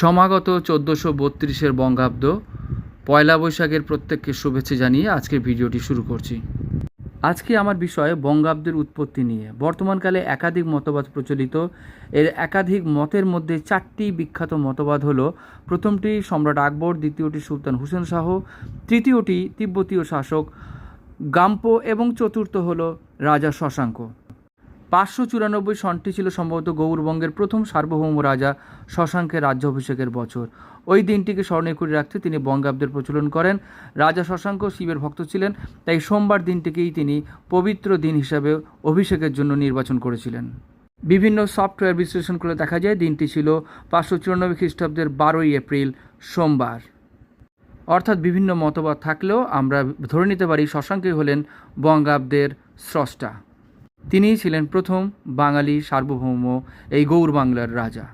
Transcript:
সমাগত চোদ্দোশো বত্রিশের বঙ্গাব্দ পয়লা বৈশাখের প্রত্যেককে শুভেচ্ছা জানিয়ে আজকের ভিডিওটি শুরু করছি। আজকে আমার বিষয় বঙ্গাব্দের উৎপত্তি নিয়ে। বর্তমানকালে একাধিক মতবাদ প্রচলিত। এর একাধিক মতের মধ্যে চারটি বিখ্যাত মতবাদ হলো, প্রথমটি সম্রাট আকবর, দ্বিতীয়টি সুলতান হুসেন শাহ, তৃতীয়টি তিব্বতীয় শাসক গাম্পো এবং চতুর্থ হলো রাজা শশাঙ্ক। পাঁচশো চুরানব্বই সনটি ছিল সম্ভবত গৌরবঙ্গের প্রথম সার্বভৌম রাজা শশাঙ্কের রাজ্যাভিষেকের বছর। ওই দিনটিকে স্মরণীয় করে রাখতে তিনি বঙ্গাব্দের প্রচলন করেন। রাজা শশাঙ্ক শিবের ভক্ত ছিলেন, তাই সোমবার দিনটিকেই তিনি পবিত্র দিন হিসাবে অভিষেকের জন্য নির্বাচন করেছিলেন। বিভিন্ন সফটওয়্যার বিশ্লেষণ করে দেখা যায়, দিনটি ছিল পাঁচশো চুরানব্বই খ্রিস্টাব্দের বারোই এপ্রিল, সোমবার। অর্থাৎ বিভিন্ন মতবাদ থাকলেও আমরা ধরে নিতে পারি শশাঙ্কই হলেন বঙ্গাব্দের স্রষ্টা। তিনিই ছিলেন প্রথম বাঙালি সার্বভৌম এই গৌর বাংলার রাজা।